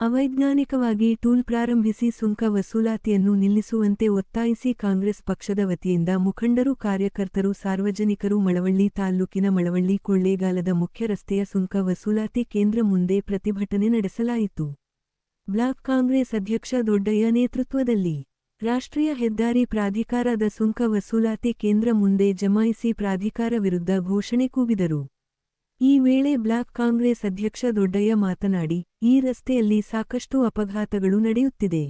ಅವೈಜ್ಞಾನಿಕವಾಗಿ tool ಪ್ರಾರಂಭಿಸಿ ಸುಂಕ ವಸೂಲಾತಿಯನ್ನು ನಿಲ್ಲಿಸುವಂತೆ ಒತ್ತಾಯಿಸಿ ಕಾಂಗ್ರೆಸ್ ಪಕ್ಷದ ವತಿಯಿಂದ ಮುಖಂಡರು, ಕಾರ್ಯಕರ್ತರು, ಸಾರ್ವಜನಿಕರು ಮಳವಳ್ಳಿ ತಾಲ್ಲೂಕಿನ ಮಳವಳ್ಳಿ ಕೊಳ್ಳೇಗಾಲದ ಮುಖ್ಯ ರಸ್ತೆಯ ಸುಂಕ ವಸೂಲಾತಿ ಕೇಂದ್ರ ಮುಂದೆ ಪ್ರತಿಭಟನೆ ನಡೆಸಲಾಯಿತು. ಬ್ಲಾಕ್ ಕಾಂಗ್ರೆಸ್ ಅಧ್ಯಕ್ಷ ದೊಡ್ಡಯ್ಯ ನೇತೃತ್ವದಲ್ಲಿ ರಾಷ್ಟ್ರೀಯ ಹೆದ್ದಾರಿ ಪ್ರಾಧಿಕಾರದ ಸುಂಕ ವಸೂಲಾತಿ ಕೇಂದ್ರ ಮುಂದೆ ಜಮಾಯಿಸಿ ಪ್ರಾಧಿಕಾರ ವಿರುದ್ಧ ಘೋಷಣೆ ಕೂಗಿದರು. ಈ ವೇಳೆ ಬ್ಲಾಕ್ ಕಾಂಗ್ರೆಸ್ ಅಧ್ಯಕ್ಷ ದೊಡ್ಡಯ್ಯ ಮಾತನಾಡಿ, ಈ ರಸ್ತೆಯಲ್ಲಿ ಸಾಕಷ್ಟು ಅಪಘಾತಗಳು ನಡೆಯುತ್ತಿದೆ.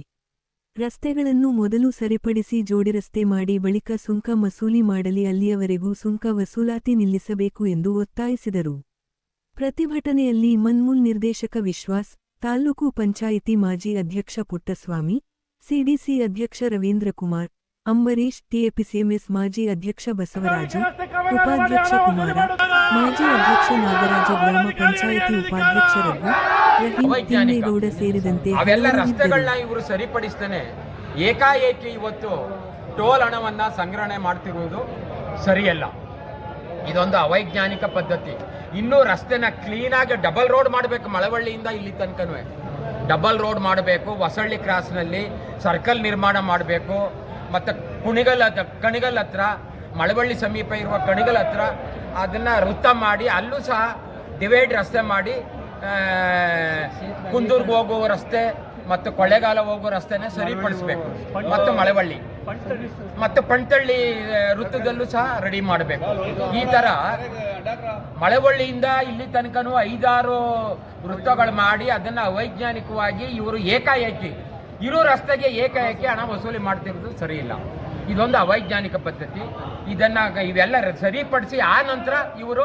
ರಸ್ತೆಗಳನ್ನು ಮೊದಲು ಸರಿಪಡಿಸಿ ಜೋಡಿರಸ್ತೆ ಮಾಡಿ ಬಳಿಕ ಸುಂಕ ಮಸೂಲಿ ಮಾಡಲಿ, ಅಲ್ಲಿಯವರೆಗೂ ಸುಂಕ ವಸೂಲಾತಿ ನಿಲ್ಲಿಸಬೇಕು ಎಂದು ಒತ್ತಾಯಿಸಿದರು. ಪ್ರತಿಭಟನೆಯಲ್ಲಿ ಮನ್ಮೂಲ್ ನಿರ್ದೇಶಕ ವಿಶ್ವಾಸ್ ತಾಲ್ಲೂಕು ಪಂಚಾಯಿತಿ ಮಾಜಿ ಅಧ್ಯಕ್ಷ ಪುಟ್ಟಸ್ವಾಮಿ, ಸಿಡಿಸಿ ಅಧ್ಯಕ್ಷ ರವೀಂದ್ರ ಕುಮಾರ್ ಅಂಬರೀಶ್ ಟಿಎಪಿಸಿಎಂಎಸ್ ಮಾಜಿ ಅಧ್ಯಕ್ಷ ಬಸವರಾಜು ಉಪಾಧ್ಯಕ್ಷ ಕುಮಾರ ಮಾಜಿ ಅಧ್ಯಕ್ಷ ನಾಗರಾಜ ಗ್ರಾಮ ಪಂಚಾಯಿತಿ ಉಪಾಧ್ಯಕ್ಷ ರಘು ರಹೀಂ ತಿಮ್ಮೇಗೌಡ ಸೇರಿದಂತೆ ಅವೆಲ್ಲ. ರಸ್ತೆಗಳನ್ನ ಇವರು ಸರಿಪಡಿಸ್ತಾನೆ. ಏಕಾಏಕಿ ಇವತ್ತು ಟೋಲ್ ಹಣವನ್ನ ಸಂಗ್ರಹಣೆ ಮಾಡ್ತಿರುವುದು ಸರಿಯಲ್ಲ. ಇದೊಂದು ಅವೈಜ್ಞಾನಿಕ ಪದ್ಧತಿ. ಇನ್ನೂ ರಸ್ತೆನ ಕ್ಲೀನಾಗಿ ಡಬಲ್ ರೋಡ್ ಮಾಡಬೇಕು ಮಳವಳ್ಳಿಯಿಂದ ಇಲ್ಲಿ ತನಕನೂ. ಡಬಲ್ ರೋಡ್ ಮಾಡಬೇಕು ಹೊಸಳ್ಳಿ ಕ್ರಾಸ್ನಲ್ಲಿ ಸರ್ಕಲ್ ನಿರ್ಮಾಣ ಮಾಡಬೇಕು. ಮತ್ತು ಕುಣಿಗಲ್ ಹತ್ರ, ಕಣಿಗಲ್ ಹತ್ರ, ಮಳವಳ್ಳಿ ಸಮೀಪ ಇರುವ ಕಣಿಗಲ್ ಹತ್ರ ಅದನ್ನು ವೃತ್ತ ಮಾಡಿ, ಅಲ್ಲೂ ಸಹ ಡಿವೈಡ್ ರಸ್ತೆ ಮಾಡಿ ಕುಂದೂರ್ಗೆ ಹೋಗುವ ರಸ್ತೆ ಮತ್ತು ಕೊಳ್ಳೇಗಾಲ ಹೋಗುವ ರಸ್ತೆನ ಸರಿಪಡಿಸಬೇಕು. ಮತ್ತು ಮಳವಳ್ಳಿ. ಮತ್ತು ಪಂಟಳ್ಳಿ ವೃತ್ತದಲ್ಲೂ ಸಹ ರೆಡಿ ಮಾಡಬೇಕು. ಈ ಥರ ಮಳವಳ್ಳಿಯಿಂದ ಇಲ್ಲಿ ತನಕನೂ ಐದಾರು ವೃತ್ತಗಳು ಮಾಡಿ, ಅದನ್ನು ಅವೈಜ್ಞಾನಿಕವಾಗಿ ಇವರು ಏಕಾಏಕಿ ಇರೋ ರಸ್ತೆಗೆ ಏಕಾಏಕಿ ಹಣ ವಸೂಲಿ ಮಾಡ್ತಿರೋದು ಸರಿ ಇಲ್ಲ ಇದೊಂದು ಅವೈಜ್ಞಾನಿಕ ಪದ್ಧತಿ. ಇದನ್ನ ಇವೆಲ್ಲ ಸರಿಪಡಿಸಿ ಆ ನಂತರ ಇವರು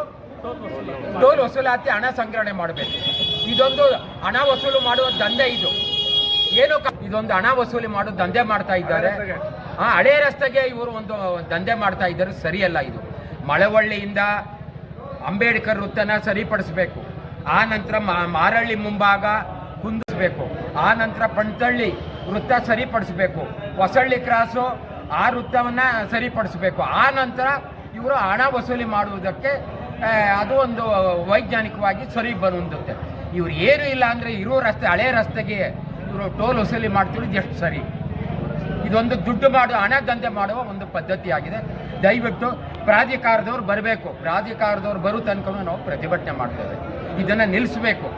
ಟೋಲ್ ವಸೂಲಾತಿ ಹಣ ಸಂಗ್ರಹಣೆ ಮಾಡಬೇಕು. ಇದೊಂದು ಹಣ ವಸೂಲು ಮಾಡುವ ದಂಧೆ ಇದು. ಏನು ಇದೊಂದು ಹಣ ವಸೂಲಿ ಮಾಡೋ ದಂಧೆ ಮಾಡ್ತಾ ಇದ್ದಾರೆ. ಆ ಹಳೆ ರಸ್ತೆಗೆ ಇವರು ಒಂದು ದಂಧೆ ಮಾಡ್ತಾ ಇದ್ದಾರೆ, ಸರಿಯಲ್ಲ ಇದು. ಮಳವಳ್ಳಿಯಿಂದ ಅಂಬೇಡ್ಕರ್ ವೃತ್ತನ ಸರಿಪಡಿಸಬೇಕು. ಆ ನಂತರ ಮಾರಳ್ಳಿ ಮುಂಭಾಗ ಕುಂದಿಸ್ಬೇಕು. ಆ ನಂತರ ಪಂತಳ್ಳಿ ವೃತ್ತ ಸರಿಪಡಿಸಬೇಕು. ಹೊಸಳ್ಳಿ ಕ್ರಾಸು ಆ ವೃತ್ತವನ್ನು ಸರಿಪಡಿಸಬೇಕು. ಆ ನಂತರ ಇವರು ಹಣ ವಸೂಲಿ ಮಾಡುವುದಕ್ಕೆ ಅದು ಒಂದು ವೈಜ್ಞಾನಿಕವಾಗಿ ಸರಿ ಬರುವಂತೆ ಇವ್ರು ಏನು ಇಲ್ಲ ಅಂದರೆ ಇರೋ ರಸ್ತೆ, ಹಳೆ ರಸ್ತೆಗೆ ಇವರು ಟೋಲ್ ವಸೂಲಿ ಮಾಡ್ತಿರೋದು ಎಷ್ಟು ಸರಿ. ಇದೊಂದು ದುಡ್ಡು ಮಾಡುವ ಹಣ ದಂಧೆ ಮಾಡುವ ಒಂದು ಪದ್ಧತಿಯಾಗಿದೆ. ದಯವಿಟ್ಟು ಪ್ರಾಧಿಕಾರದವ್ರು ಬರಬೇಕು. ಪ್ರಾಧಿಕಾರದವ್ರು ಬರೋ ತನಕ ನಾವು ಪ್ರತಿಭಟನೆ ಮಾಡ್ತೇವೆ. ಇದನ್ನು ನಿಲ್ಲಿಸಬೇಕು.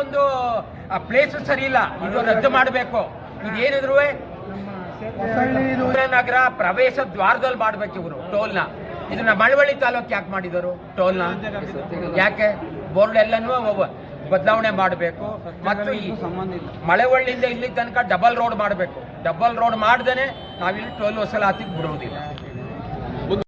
ಒಂದು, ಆ ಪ್ಲೇಸ್ ಸರಿ ಇಲ್ಲ. ಇದು ರದ್ದು ಮಾಡಬೇಕು. ಇದೇನಿದ್ರು ನಗರ ಪ್ರವೇಶ ದ್ವಾರದಲ್ಲಿ ಮಾಡ್ಬೇಕು ಇವರು, ಟೋಲ್ನ. ಇದನ್ನ ಮಳವಳ್ಳಿ ತಾಲೂಕ್ ಯಾಕೆ ಮಾಡಿದರು? ಟೋಲ್ನ. ಯಾಕೆ? ಬೋರ್ಡ್ ಎಲ್ಲನೂ ಬದಲಾವಣೆ ಮಾಡಬೇಕು. ಮತ್ತು ಈ ಮಳವಳ್ಳಿಯಿಂದ ಇಲ್ಲಿ ತನಕ ಡಬಲ್ ರೋಡ್ ಮಾಡಬೇಕು. ಡಬಲ್ ರೋಡ್ ಮಾಡ್ದೇನೆ ನಾವಿಲ್ಲಿ ಟೋಲ್ ವಸೂಲಾತಿಗೆ ಬಿಡುವುದಿಲ್ಲ